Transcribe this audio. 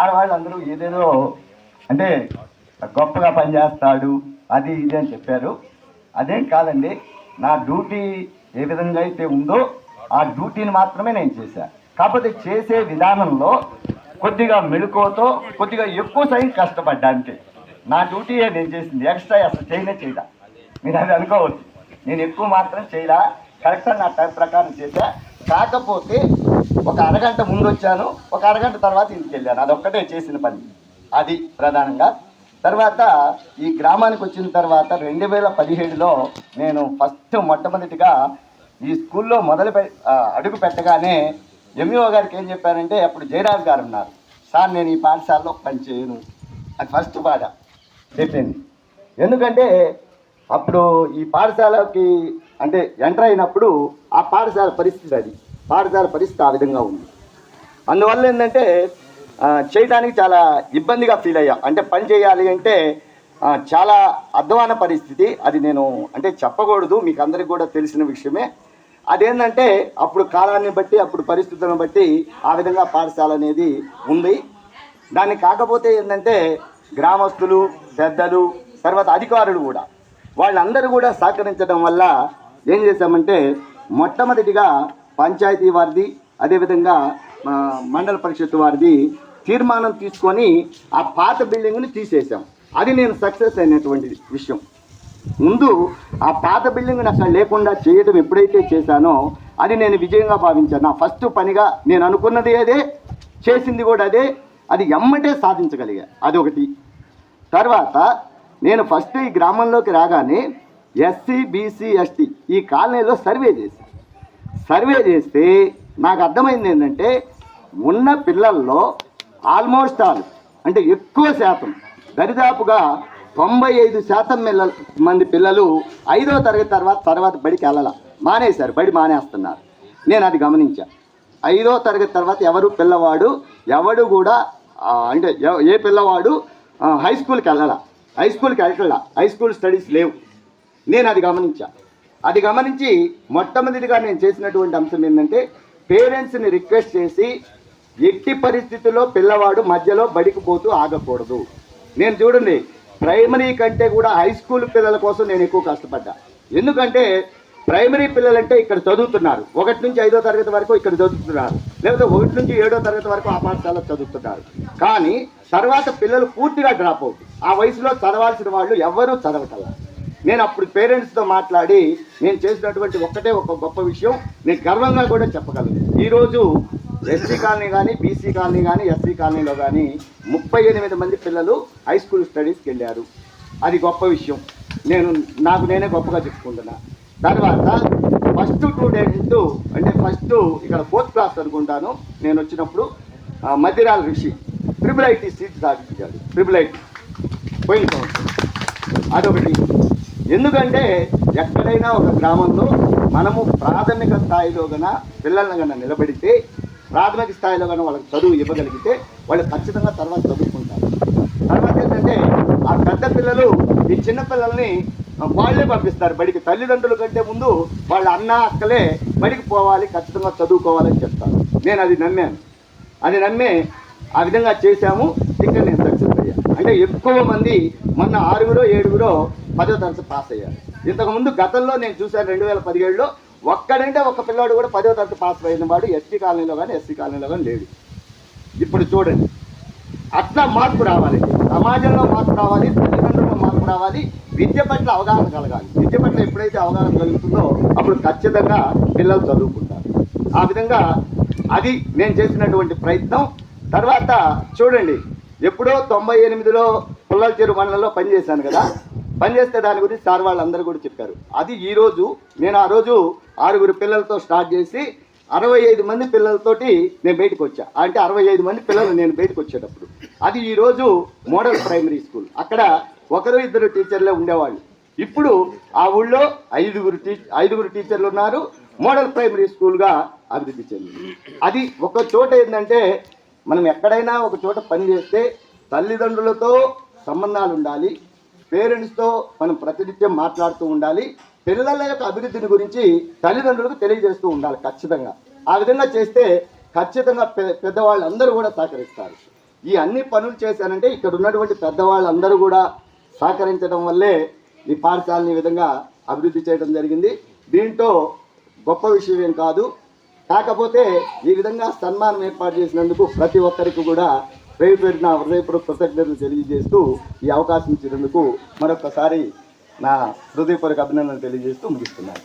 ఆడవాళ్ళు అందరూ ఏదేదో అంటే గొప్పగా పనిచేస్తాడు అది ఇది అని చెప్పారు. అదేం కాదండి నా డ్యూటీ ఏ విధంగా అయితే ఉందో ఆ డ్యూటీని మాత్రమే నేను చేశాను కాకపోతే చేసే విధానంలో కొద్దిగా మెళుకోతో కొద్దిగా ఎక్కువ సైన్ కష్టపడ్డా అంటే నా డ్యూటీ నేను చేసింది ఎక్స్ట్రా అసలు చేయనే చేయడా మీరు అది అనుకోవచ్చు. నేను ఎక్కువ మాత్రం చేయడా కరెక్ట్గా నా టైం ప్రకారం చేశా. కాకపోతే ఒక అరగంట ముందు వచ్చాను ఒక అరగంట తర్వాత ఇంటికి వెళ్ళాను. అదొక్కటే చేసిన పని. అది ప్రధానంగా. తర్వాత ఈ గ్రామానికి వచ్చిన తర్వాత రెండు వేల పదిహేడులో నేను ఫస్ట్ మొట్టమొదటిగా ఈ స్కూల్లో మొదలు అడుగు పెట్టగానే ఎంఈఓ గారికి ఏం చెప్పారంటే అప్పుడు జయరాజ్ గారు ఉన్నారు. సార్ నేను ఈ పాఠశాలలో పని చేయను. అది ఫస్ట్ బాధ చెప్పింది ఎందుకంటే అప్పుడు ఈ పాఠశాలకి అంటే ఎంటర్ అయినప్పుడు ఆ పాఠశాల పరిస్థితి అది. పాఠశాల పరిస్థితి ఆ విధంగా ఉంది. అందువల్ల ఏంటంటే చేయడానికి చాలా ఇబ్బందిగా ఫీల్ అయ్యా. అంటే పని చేయాలి అంటే చాలా అధ్వాన పరిస్థితి. అది నేను అంటే చెప్పకూడదు మీకు అందరికి కూడా తెలిసిన విషయమే. అదేంటంటే అప్పుడు కాలాన్ని బట్టి అప్పుడు పరిస్థితులను బట్టి ఆ విధంగా పాఠశాల అనేది ఉంది. దాన్ని కాకపోతే ఏంటంటే గ్రామస్తులు పెద్దలు తర్వాత అధికారులు కూడా వాళ్ళందరూ కూడా సహకరించడం వల్ల ఏం చేశామంటే మొట్టమొదటిగా పంచాయతీ వారిది అదేవిధంగా మండల పరిషత్ వారిది తీర్మానం తీసుకొని ఆ పాత బిల్డింగ్ని తీసేసాం అది నేను సక్సెస్ అయినటువంటి విషయం. ముందు ఆ పాత బిల్డింగ్ని అక్కడ లేకుండా చేయడం ఎప్పుడైతే చేశానో అది నేను విజయంగా భావించాను. నా ఫస్ట్ పనిగా నేను అనుకున్నది అదే చేసింది కూడా అదే అది ఎమ్మటే సాధించగలిగా. అదొకటి తర్వాత నేను ఫస్ట్ ఈ గ్రామంలోకి రాగానే ఎస్సీ బీసీ ఎస్టీ ఈ కాలనీలో సర్వే చేశాను. సర్వే చేస్తే నాకు అర్థమైంది ఏంటంటే ఉన్న పిల్లల్లో ఆల్మోస్ట్ ఆల్ అంటే ఎక్కువ శాతం దరిదాపుగా తొంభై ఐదు శాతం మంది పిల్లలు ఐదో తరగతి తర్వాత తర్వాత బడికి వెళ్ళాల. మానేశారు బడి మానేస్తున్నారు. నేను అది గమనించా. ఐదో తరగతి తర్వాత ఎవరు పిల్లవాడు ఎవడు కూడా అంటే ఏ పిల్లవాడు హై స్కూల్కి వెళ్ళాల. హై స్కూల్కి వెళ్ళాల హై స్కూల్ స్టడీస్ లేవు. నేను అది గమనించా. అది గమనించి మొట్టమొదటిగా నేను చేసినటువంటి అంశం ఏంటంటే పేరెంట్స్ని రిక్వెస్ట్ చేసి ఎట్టి పరిస్థితుల్లో పిల్లవాడు మధ్యలో బడికి పోతూ ఆగకూడదు. నేను చూడండి ప్రైమరీ కంటే కూడా హై స్కూల్ పిల్లల కోసం నేను ఎక్కువ కష్టపడ్డా. ఎందుకంటే ప్రైమరీ పిల్లలంటే ఇక్కడ చదువుతున్నారు. ఒకటి నుంచి ఐదో తరగతి వరకు ఇక్కడ చదువుతున్నారు. లేకపోతే ఒకటి నుంచి ఏడో తరగతి వరకు ఆ పాఠశాలలో చదువుతున్నారు. కానీ తర్వాత పిల్లలు పూర్తిగా డ్రాప్ అవుట్. ఆ వయసులో చదవాల్సిన వాళ్ళు ఎవరూ చదవటం నేను అప్పుడు పేరెంట్స్తో మాట్లాడి నేను చేసినటువంటి ఒక్కటే ఒక గొప్ప విషయం నేను గర్వంగా కూడా చెప్పగలను. ఈరోజు ఎస్సీ కాలనీ కానీ బీసీ కాలనీ కానీ ఎస్సీ కాలనీలో కానీ ముప్పై ఎనిమిది మంది పిల్లలు హై స్కూల్ స్టడీస్కి వెళ్ళారు. అది గొప్ప విషయం. నేను నాకు నేనే గొప్పగా చెప్పుకుంటున్నా. తర్వాత ఫస్ట్ టూ డేస్ అంటే ఫస్ట్ ఇక్కడ ఫోర్త్ క్లాస్ అనుకుంటాను నేను వచ్చినప్పుడు ఆ, మధ్యరాల ఋషి ట్రిపుల్ ఐటీ సీట్ సాధించాడు ట్రిపుల్ ఐటీ పోయిన సంవత్సరం. అదొకటి. ఎందుకంటే ఎక్కడైనా ఒక గ్రామంలో మనము ప్రాథమిక స్థాయిలో గన పిల్లల్ని గన నిలబడితే ప్రాథమిక స్థాయిలో కన్నా వాళ్ళకి చదువు ఇవ్వగలిగితే వాళ్ళు ఖచ్చితంగా తర్వాత చదువుకుంటారు. తర్వాత ఏంటంటే ఆ పెద్ద పిల్లలు ఈ చిన్న పిల్లల్ని వాళ్ళే పంపిస్తారు. బడికి తల్లిదండ్రుల కంటే ముందు వాళ్ళ అన్న అక్కలే బడికి పోవాలి ఖచ్చితంగా చదువుకోవాలని చెప్తారు. నేను అది నమ్మాను. అది నమ్మే ఆ విధంగా చేశాము. ఇక్కడ నేను సక్సెస్ అయ్యాను. అంటే ఎక్కువ మంది మొన్న ఆరుగురో ఏడుగురో పదో తరగతి పాస్ అయ్యారు. ఇంతకుముందు గతంలో నేను చూశాను రెండు వేల పదిహేడులో ఒక్కడంటే ఒక్క పిల్లాడు కూడా పదో తరగతి పాస్ అయిన వాడు ఎస్టీ కాలనీలో కానీ ఎస్సీ కాలనీలో కానీ లేడు. ఇప్పుడు చూడండి. అట్లా మార్పు రావాలి. సమాజంలో మార్పు రావాలి తల్లిదండ్రుల్లో మార్పు రావాలి. విద్య పట్ల అవగాహన కలగాలి. విద్య పట్ల ఎప్పుడైతే అవగాహన కలుగుతుందో అప్పుడు ఖచ్చితంగా పిల్లలు చదువుకుంటారు. ఆ విధంగా అది నేను చేసినటువంటి ప్రయత్నం. తర్వాత చూడండి. ఎప్పుడో తొంభై ఎనిమిదిలో పుల్లల చెరువు మండలంలో పనిచేశాను కదా. పనిచేస్తే దాని గురించి సార్ వాళ్ళందరూ కూడా చెప్పారు. అది ఈరోజు నేను ఆ రోజు ఆరుగురు పిల్లలతో స్టార్ట్ చేసి అరవై ఐదు మంది పిల్లలతోటి నేను బయటకు వచ్చా. అంటే అరవై ఐదు మంది పిల్లలు నేను బయటకు వచ్చేటప్పుడు. అది ఈరోజు మోడల్ ప్రైమరీ స్కూల్. అక్కడ ఒకరు ఇద్దరు టీచర్లే ఉండేవాళ్ళు. ఇప్పుడు ఆ ఊళ్ళో ఐదుగురు టీ ఐదుగురు టీచర్లు ఉన్నారు. మోడల్ ప్రైమరీ స్కూల్గా అభివృద్ధి చెందింది. అది ఒక చోట ఏంటంటే మనం ఎక్కడైనా ఒక చోట పని చేస్తే తల్లిదండ్రులతో సంబంధాలు ఉండాలి. పేరెంట్స్తో మనం ప్రతినిత్యం మాట్లాడుతూ ఉండాలి. పిల్లల యొక్క అభివృద్ధిని గురించి తల్లిదండ్రులకు తెలియజేస్తూ ఉండాలి ఖచ్చితంగా. ఆ విధంగా చేస్తే ఖచ్చితంగా పె పెద్దవాళ్ళు అందరూ కూడా సహకరిస్తారు. ఈ అన్ని పనులు చేశానంటే ఇక్కడ ఉన్నటువంటి పెద్దవాళ్ళందరూ కూడా సహకరించడం వల్లే ఈ పాఠశాలని ఈ విధంగా అభివృద్ధి చేయడం జరిగింది. దీంట్లో గొప్ప విషయం ఏం కాదు. కాకపోతే ఈ విధంగా సన్మానం ఏర్పాటు చేసినందుకు ప్రతి ఒక్కరికి కూడా పేరు పేరున హృదయపూర్వక కృతజ్ఞతలు తెలియజేస్తూ ఈ అవకాశం ఇచ్చినందుకు మరొకసారి నా హృదయపూర్వక అభినందనలు తెలియజేస్తూ ముగిస్తున్నాను.